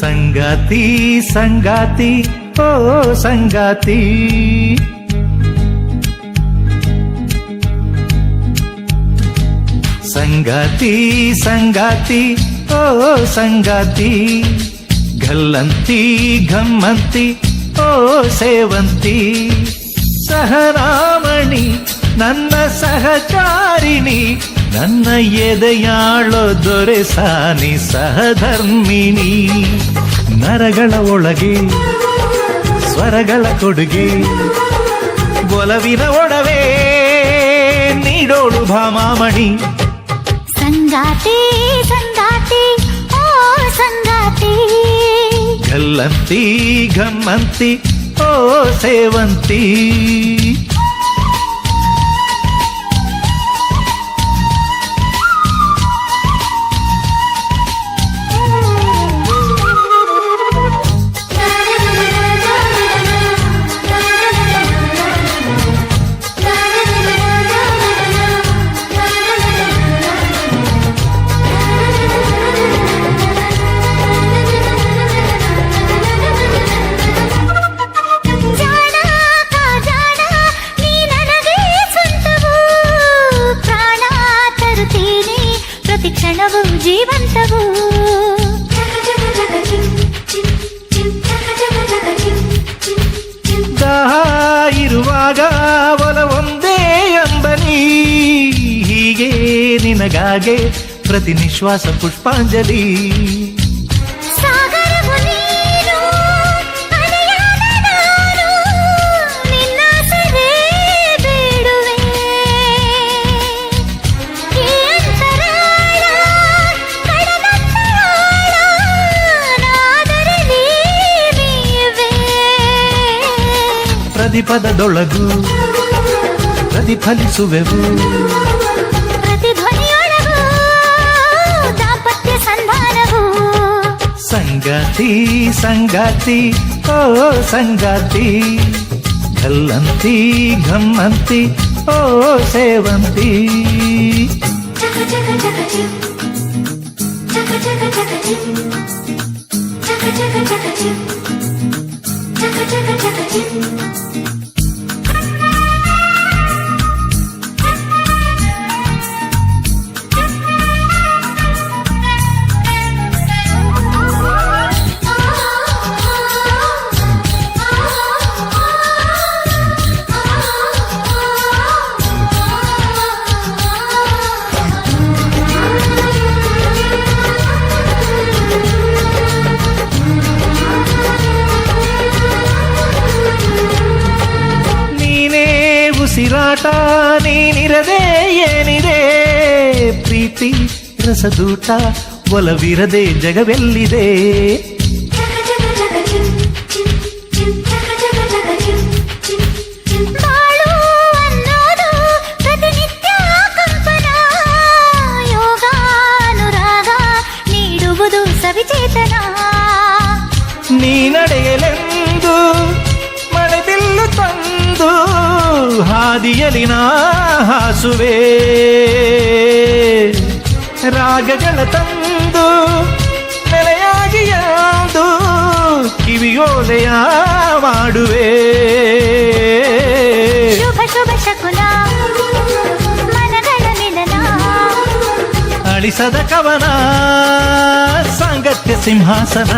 ಸಂಗಾತಿ ಸಂಗಾತಿ ಓ ಸಂಗಾತಿ ಸಂಗಾತಿ ಸಂಗಾತಿ ಓ ಸಂಗಾತಿ ಗಲ್ಲಂತಿ ಘಮ್ಮಂತಿ ಓ ಸೇವಂತಿ ಸಹರಾಮಣಿ ನನ್ನ ಸಹಚಾರಿಣಿ ನನ್ನ ಎದೆಯಾಳೋ ದೊರೆ ಸಾನಿ ಸಹಧರ್ಮಿಣಿ ನರಗಳ ಒಳಗೆ ಸ್ವರಗಳ ಕೊಡುಗೆ ಒಲವಿನ ಒಡವೆ ನೀಡೋಳು ಭಾಮಾಮಣಿ ಸಂಗಾತಿ ಸಂಗಾತಿ ಓ ಸಂಗಾತಿ ಗಲ್ಲಂತಿ ಘಮ್ಮಂತಿ ಓ ಸೇವಂತಿ ನಿನಗಾಗೆ ಪ್ರತಿ ನಿಶ್ವಾಸ ಪುಷ್ಪಾಂಜಲಿ ಸಾಗರವು ನೀನು సంగతి సంగతి ఓ సంగతి గల్లంతి గమ్మంతి ఓ సేవంతి ಉಸಿರಾಟ ನೀನಿರದೆ ಏನಿದೆ ಪ್ರೀತಿ ರಸದೂಟ ಒಲವಿರದೆ ಜಗವೆಲ್ಲಿದೆ ಬಾಳು ಅನ್ನೋದು ಹಾದಿಯಲಿ ನಾ ಹಾಸುವೆ ರಾಗಗಳ ತಂದು ನೆಲೆಯಾಗಿ ಯಾವುದು ಕಿವಿಯೋಲೆಯ ಮಾಡುವೆ ಶುಭ ಶುಭ ಶಕುನ ಮನಗಳ ಮಿಲನ ಅಳಿಸದ ಕವನ ಸಾಂಗತ್ಯ ಸಿಂಹಾಸನ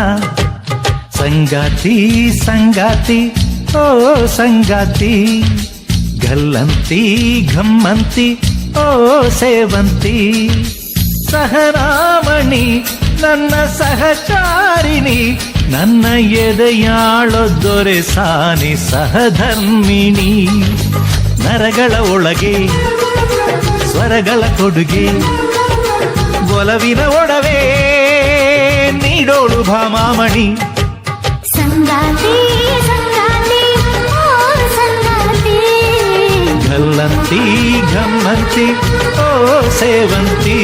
ಸಂಗಾತಿ ಸಂಗಾತಿ ಓ ಸಂಗಾತಿ ಗಲ್ಲಂತಿ ಘಮ್ಮಂತಿ ಓ ಸೇವಂತಿ ಸಹರಾಮಣಿ ನನ್ನ ಸಹಚಾರಿಣಿ ನನ್ನ ಎದೆಯಾಳೋ ದೊರೆ ಸಾನಿ ಸಹಧರ್ಮಿಣಿ ನರಗಳ ಒಳಗೆ ಸ್ವರಗಳ ಕೊಡುಗೆ ಒಲವಿನ ಒಡವೆ ನೀಡೋಳು ಭಾಮಾಮಣಿ మంచి ఓ సేవంతి.